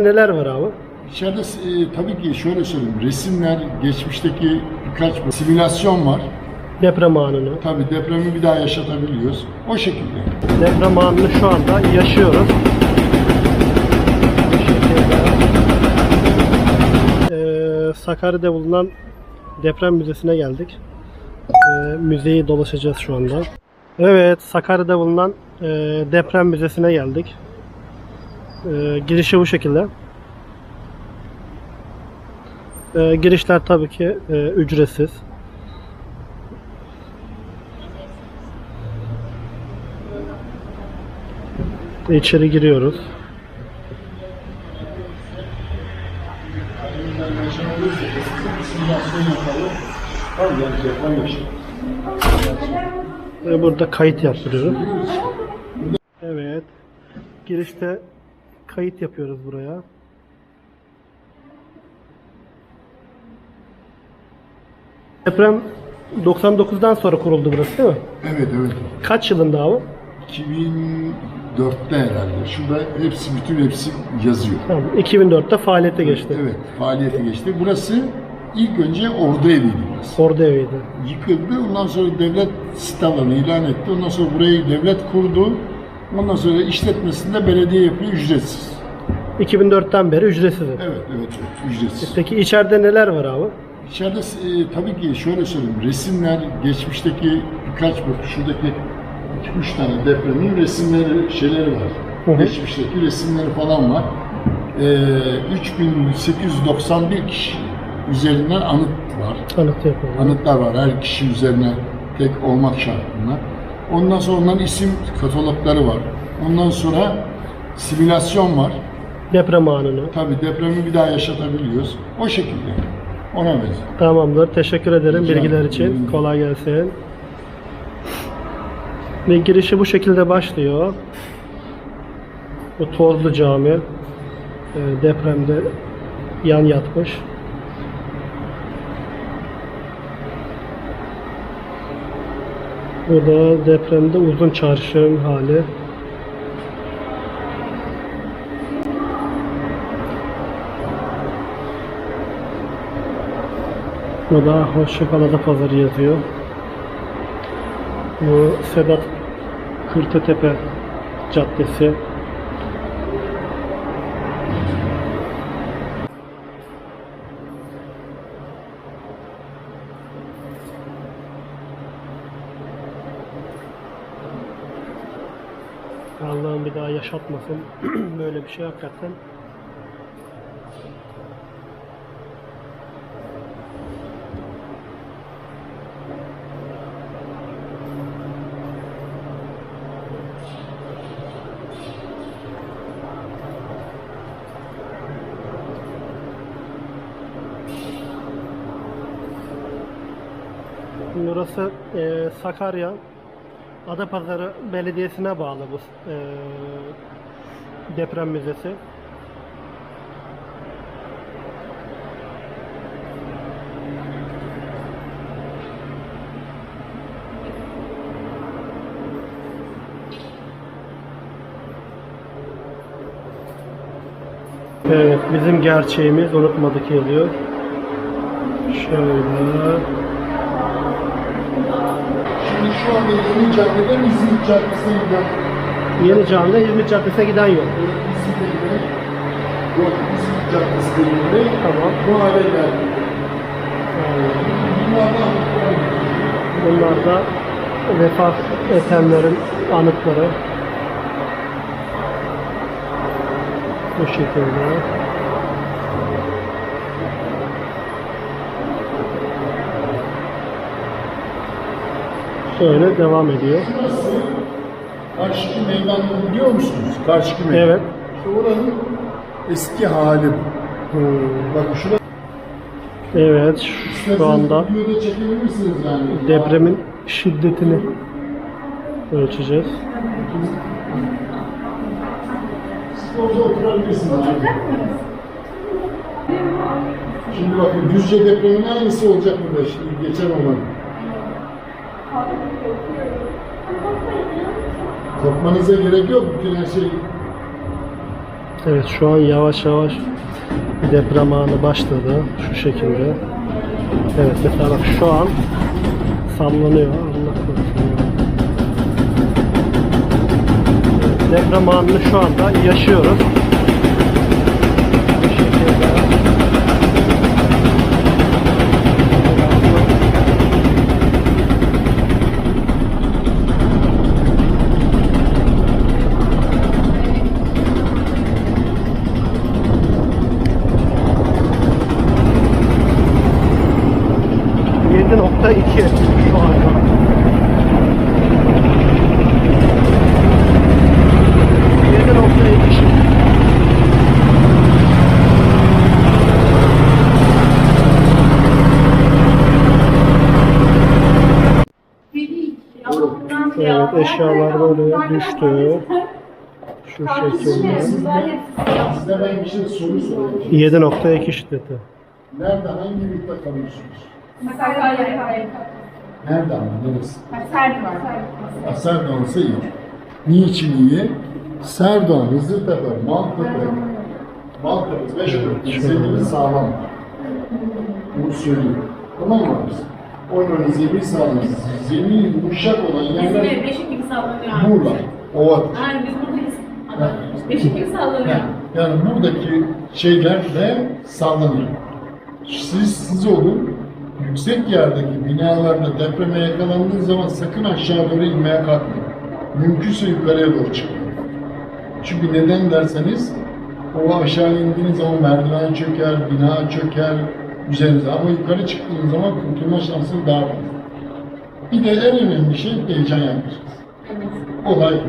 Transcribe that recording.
Neler var abi? İçeride e, tabii ki şöyle söyleyeyim. Resimler, geçmişteki birkaç simülasyon var. Deprem anını. Tabii depremi bir daha yaşatabiliyoruz. O şekilde. Deprem anını şu anda yaşıyoruz. Ee, Sakarya'da bulunan deprem müzesine geldik. Ee, müzeyi dolaşacağız şu anda. Evet, Sakarya'da bulunan e, deprem müzesine geldik. Ee, girişi bu şekilde. Ee, girişler tabii ki e, ücretsiz. İçeri giriyoruz. Ve burada kayıt yaptırıyoruz. Evet. Girişte kayıt yapıyoruz buraya. Deprem 99'dan sonra kuruldu burası değil mi? Evet evet. Kaç yılında abi? 2004'te herhalde. Şurada hepsi, bütün hepsi yazıyor. Tamam. 2004'te faaliyete geçti. Evet, faaliyete geçti. Burası ilk önce ordu eviydi burası. Ordu eviydi. Yıkıldı. Ondan sonra devlet sit alanı ilan etti. Ondan sonra burayı devlet kurdu. Ondan sonra işletmesinde belediye yapıyor ücretsiz. 2004'ten beri ücretsiz. Evet, evet, evet ücretsiz. Peki içeride neler var abi? İçeride e, tabii ki şöyle söyleyeyim. Resimler, geçmişteki birkaç bak şuradaki iki, üç tane depremin resimleri, şeyleri var. Hı hı. Geçmişteki resimleri falan var. E, 3891 kişi üzerinden anıt var. Tanıt yapalım. Anıtlar var her kişi üzerine tek olmak şartıyla. Ondan sonra onların isim katalogları var. Ondan sonra simülasyon var. Deprem anını. Tabii depremi bir daha yaşatabiliyoruz. O şekilde. Ona benziyor. Tamamdır. Teşekkür ederim Rica bilgiler ederim. için. Kolay gelsin. Ve girişi bu şekilde başlıyor. Bu Tozlu Cami. e, depremde yan yatmış. Bu da depremde uzun çarşının hali. Bu da Hoşçakalada Pazarı yazıyor. Bu Sedat Kırtatepe Caddesi. Allah'ım bir daha yaşatmasın. Böyle bir şey hakikaten. Burası e, Sakarya Adapazarı Belediyesi'ne bağlı bu e, deprem müzesi. Evet, bizim gerçeğimiz unutmadık yazıyor. Şöyle. Şu anda yeni caddeden İzmit Caddesi'ne giden Yeni Cami'de İzmit Caddesi'ne giden yol. İzmit'e giden yok İzmit Caddesi'ne giden Tamam. bu hale geldi. Bunlardan Bunlar da vefat edenlerin anıtları. Bu şekilde. Şöyle devam ediyor. Karşıki meydanını biliyor musunuz? Karşıki meydan. Evet. İşte oranın eski hali bu. Hmm, Bakın şurada Evet, şu anda çekebilirsiniz yani. depremin şiddetini ölçeceğiz. Siz orada oturabilirsiniz. Yani. Şimdi bakın Düzce depremin aynısı olacak burada şimdi geçen olan. Korkmanıza gerek yok. Bütün her şey Evet şu an yavaş yavaş deprem anı başladı. Şu şekilde. Evet mesela şu an sallanıyor. Allah deprem anını şu anda yaşıyoruz. Bu şekilde. Yedi nokta iki şu anda. Yedi nokta iki şimdi. Evet eşyalar böyle düştü. Şu şekilde. Size ben bir şey soru sorayım. 7.2 şiddeti. Nerede, hangi yurtta kalıyorsunuz? Nerede ama, neresi? Ha, Serdoğan ise iyi. Niçin iyi? Serdoğan, Hızırtepe, Maltepe, Maltepe, Beşiktaş, zemini sağlam. Bunu söyleyeyim. Tamam mı? Oranın zemini sağlam. Zemini yumuşak olan yerler ev beşik gibi sallanıyor abi. Muğla, Ovat. Yani biz buradayız. Adam beşik gibi sallanıyor. Yani, yani buradaki şeyler de sağlanıyor. Siz, siz olun, yüksek yerdeki binalarda depreme yakalandığı zaman sakın aşağı doğru inmeye kalkmayın. Mümkünse yukarıya doğru çıkın. Çünkü neden derseniz o aşağı indiğiniz zaman merdiven çöker, bina çöker üzerinize ama yukarı çıktığınız zaman kurtulma şansınız daha fazla. Bir de en önemli şey heyecan yapmayacaksınız. Olay.